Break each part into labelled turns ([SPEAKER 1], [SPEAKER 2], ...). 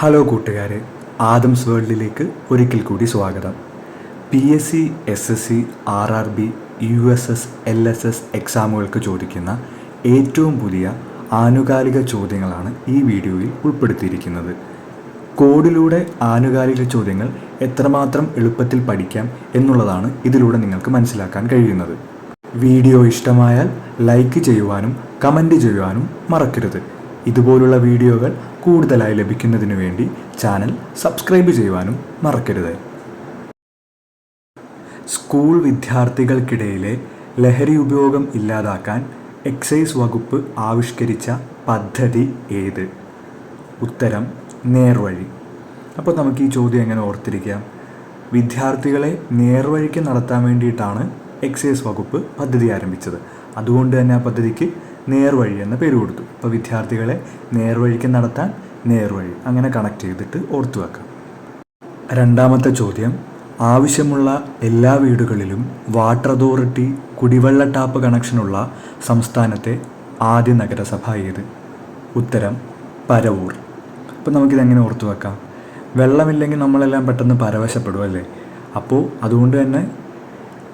[SPEAKER 1] Hello കൂട്ടുകാരെ Adams വേൾഡിലേക്ക് ഒരിക്കൽ കൂടി സ്വാഗതം. P S C S S C R R B U S S L S S എക്സാമുകൾക്ക് ചോദിക്കുന്ന ഏറ്റവും പുതിയ ആനുകാലിക ചോദ്യങ്ങളാണ് ഈ വീഡിയോയിൽ ഉൾപ്പെടുത്തിയിരിക്കുന്നത്. കോഡിലൂടെ ആനുകാലിക ചോദ്യങ്ങൾ എത്രമാത്രം എളുപ്പത്തിൽ പഠിക്കാം എന്നുള്ളതാണ് ഇതിലൂടെ നിങ്ങൾക്ക് മനസ്സിലാക്കാൻ കഴിയുന്നത്. വീഡിയോ ഇഷ്ടമായാൽ ലൈക്ക് ചെയ്യുവാനും കമന്റ് ചെയ്യുവാനും മറക്കരുത്. ഇതുപോലുള്ള വീഡിയോകൾ കൂടുതലായി ലഭിക്കുന്നതിന് വേണ്ടി ചാനൽ സബ്സ്ക്രൈബ് ചെയ്യുവാനും മറക്കരുത്. സ്കൂൾ വിദ്യാർത്ഥികൾക്കിടയിലെ ലഹരി ഉപയോഗം ഇല്ലാതാക്കാൻ എക്സൈസ് വകുപ്പ് ആവിഷ്കരിച്ച പദ്ധതി ഏത്? ഉത്തരം നേർവഴി. അപ്പോൾ നമുക്ക് ഈ ചോദ്യം എങ്ങനെ ഓർത്തിരിക്കാം? വിദ്യാർത്ഥികളെ നേർവഴിക്ക് നടത്താൻ വേണ്ടിയിട്ടാണ് എക്സൈസ് വകുപ്പ് പദ്ധതി ആരംഭിച്ചത്. അതുകൊണ്ട് തന്നെ ആ പദ്ധതിക്ക് നേർവഴി എന്ന പേര് കൊടുത്തു. അപ്പോൾ വിദ്യാർത്ഥികളെ നേർവഴിക്ക് നടത്താൻ നേർവഴി. അങ്ങനെ കണക്ട് ചെയ്തിട്ട് ഓർത്തു വെക്കാം. രണ്ടാമത്തെ ചോദ്യം ആവശ്യമുള്ള എല്ലാ വീടുകളിലും വാട്ടർ അതോറിറ്റി കുടിവെള്ള ടാപ്പ് കണക്ഷനുള്ള സംസ്ഥാനത്തെ ആദ്യ നഗരസഭ ഏത്? ഉത്തരം പരവൂർ. അപ്പോൾ നമുക്കിതെങ്ങനെ ഓർത്തു വെക്കാം? വെള്ളമില്ലെങ്കിൽ നമ്മളെല്ലാം പെട്ടെന്ന് പരവശപ്പെടും അല്ലേ? അപ്പോൾ അതുകൊണ്ട് തന്നെ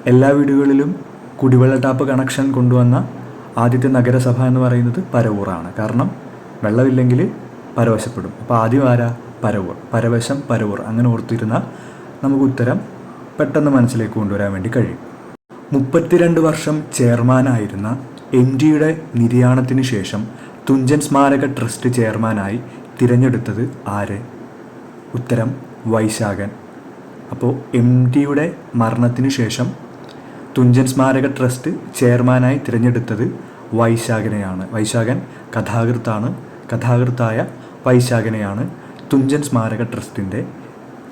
[SPEAKER 1] എല്ലാ വീടുകളിലും കുടിവെള്ള ടാപ്പ് കണക്ഷൻ കൊണ്ടുവന്ന ആദ്യത്തെ നഗരസഭ എന്ന് പറയുന്നത് പരവൂറാണ് കാരണം വെള്ളമില്ലെങ്കിൽ പരവശപ്പെടും. അപ്പോൾ ആദ്യം ആരാ? പരവൂർ. പരവശം പരവൂർ. അങ്ങനെ ഓർത്തിരുന്നാൽ നമുക്ക് ഉത്തരം പെട്ടെന്ന് മനസ്സിലേക്ക് കൊണ്ടുവരാൻ വേണ്ടി കഴിയും. മുപ്പത്തിരണ്ട് വർഷം ചെയർമാനായിരുന്ന എം ജിയുടെ നിര്യാണത്തിന് ശേഷം തുഞ്ചൻ സ്മാരക ട്രസ്റ്റ് ചെയർമാനായി തിരഞ്ഞെടുത്തത് ആര്? ഉത്തരം വൈശാഖൻ. അപ്പോൾ എം ഡിയുടെ മരണത്തിന് ശേഷം തുഞ്ചൻ സ്മാരക ട്രസ്റ്റ് ചെയർമാനായി തിരഞ്ഞെടുത്തത് വൈശാഖനെയാണ്. വൈശാഖൻ കഥാകൃത്താണ്. കഥാകൃത്തായ വൈശാഖനെയാണ് തുഞ്ചൻ സ്മാരക ട്രസ്റ്റിന്റെ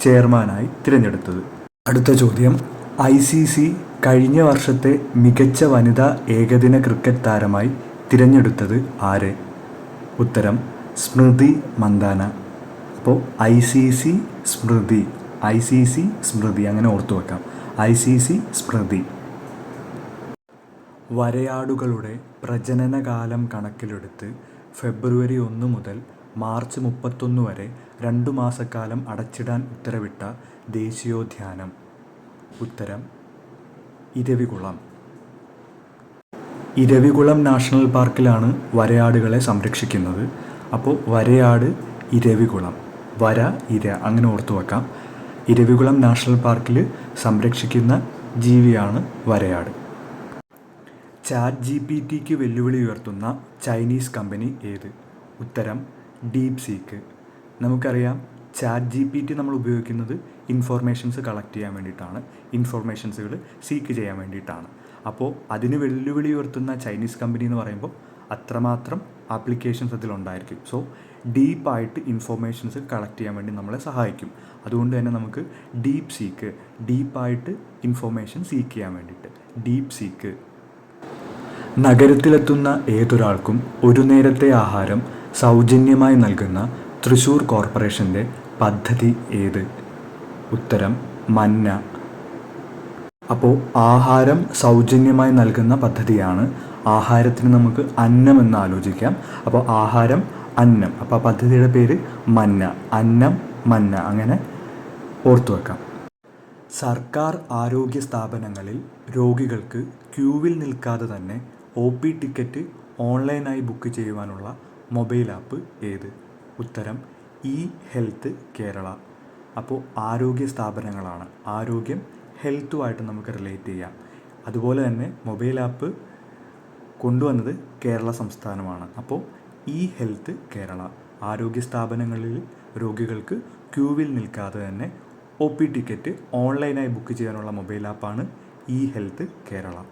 [SPEAKER 1] ചെയർമാനായി തിരഞ്ഞെടുത്തത്. അടുത്ത ചോദ്യം. ഐ സി സി കഴിഞ്ഞ വർഷത്തെ മികച്ച വനിതാ ഏകദിന ക്രിക്കറ്റ് താരമായി തിരഞ്ഞെടുത്തത് ആരെ? ഉത്തരം സ്മൃതി മന്ദാന. അപ്പോൾ I C C Smriti. I C C Smriti. അങ്ങനെ ഓർത്തു വെക്കാം. I C C Smriti. വരയാടുകളുടെ പ്രജനനകാലം കണക്കിലെടുത്ത് ഫെബ്രുവരി ഒന്ന് മുതൽ മാർച്ച് മുപ്പത്തൊന്ന് വരെ രണ്ടു മാസക്കാലം അടച്ചിടാൻ ഉത്തരവിട്ട ദേശീയോദ്യാനം. ഉത്തരം ഇരവികുളം. ഇരവികുളം നാഷണൽ പാർക്കിലാണ് വരയാടുകളെ സംരക്ഷിക്കുന്നത്. അപ്പോൾ വരയാട് ഇരവികുളം. വര ഇര അങ്ങനെ ഓർത്തു വെക്കാം. ഇരവികുളം നാഷണൽ പാർക്കിൽ സംരക്ഷിക്കുന്ന ജീവിയാണ് വരയാട്. ചാറ്റ് ജി പി ടിക്ക് വെല്ലുവിളി ഉയർത്തുന്ന ചൈനീസ് കമ്പനി ഏത്? ഉത്തരം ഡീപ് സീക്ക് നമുക്കറിയാം ചാറ്റ് ജി പി ടി നമ്മൾ ഉപയോഗിക്കുന്നത് ഇൻഫോർമേഷൻസ് കളക്ട് ചെയ്യാൻ വേണ്ടിയിട്ടാണ്. ഇൻഫോർമേഷൻസുകൾ സീക്ക് ചെയ്യാൻ വേണ്ടിയിട്ടാണ്. അപ്പോൾ അതിന് വെല്ലുവിളി ഉയർത്തുന്ന ചൈനീസ് കമ്പനി എന്ന് പറയുമ്പോൾ അത്രമാത്രം ആപ്ലിക്കേഷൻസ് അതിലുണ്ടായിരിക്കും സോ ഡീപ്പായിട്ട് ഇൻഫോർമേഷൻസ് കളക്ട് ചെയ്യാൻ വേണ്ടി നമ്മളെ സഹായിക്കും. അതുകൊണ്ട് തന്നെ നമുക്ക് ഡീപ്പ് സീക്ക് ഡീപ്പായിട്ട് ഇൻഫോർമേഷൻ സീക്ക് ചെയ്യാൻ വേണ്ടിയിട്ട്. ഡീപ്പ് സീക്ക് നഗരത്തിലെത്തുന്ന ഏതൊരാൾക്കും ഒരു നേരത്തെ ആഹാരം സൗജന്യമായി നൽകുന്ന തൃശൂർ കോർപ്പറേഷന്റെ പദ്ധതി ഏത്? ഉത്തരം മന്ന. അപ്പോൾ ആഹാരം സൗജന്യമായി നൽകുന്ന പദ്ധതിയാണ് ആഹാരത്തിന് നമുക്ക് അന്നം എന്ന് ആലോചിക്കാം. അപ്പോൾ ആഹാരം അന്നം. അപ്പോൾ ആ പദ്ധതിയുടെ പേര് മന്ന. അന്നം മന്ന. അങ്ങനെ ഓർത്തു വെക്കാം. സർക്കാർ ആരോഗ്യ സ്ഥാപനങ്ങളിൽ രോഗികൾക്ക് ക്യൂവിൽ നിൽക്കാതെ തന്നെ ഒ പി ടിക്കറ്റ് ഓൺലൈനായി ബുക്ക് ചെയ്യുവാനുള്ള മൊബൈൽ ആപ്പ് ഏത്? ഉത്തരം ഇ ഹെൽത്ത് കേരള. അപ്പോൾ ആരോഗ്യ സ്ഥാപനങ്ങളാണ്. ആരോഗ്യം ഹെൽത്തുമായിട്ട് നമുക്ക് റിലേറ്റ് ചെയ്യാം. അതുപോലെ തന്നെ മൊബൈൽ ആപ്പ് കൊണ്ടുവന്നത് കേരള സംസ്ഥാനമാണ്. അപ്പോൾ ഇ ഹെൽത്ത് കേരള. ആരോഗ്യ സ്ഥാപനങ്ങളിൽ രോഗികൾക്ക് ക്യൂവിൽ നിൽക്കാതെ തന്നെ ഒ പി ടിക്കറ്റ് ഓൺലൈനായി ബുക്ക് ചെയ്യാനുള്ള മൊബൈൽ ആപ്പാണ് ഇ ഹെൽത്ത് കേരള.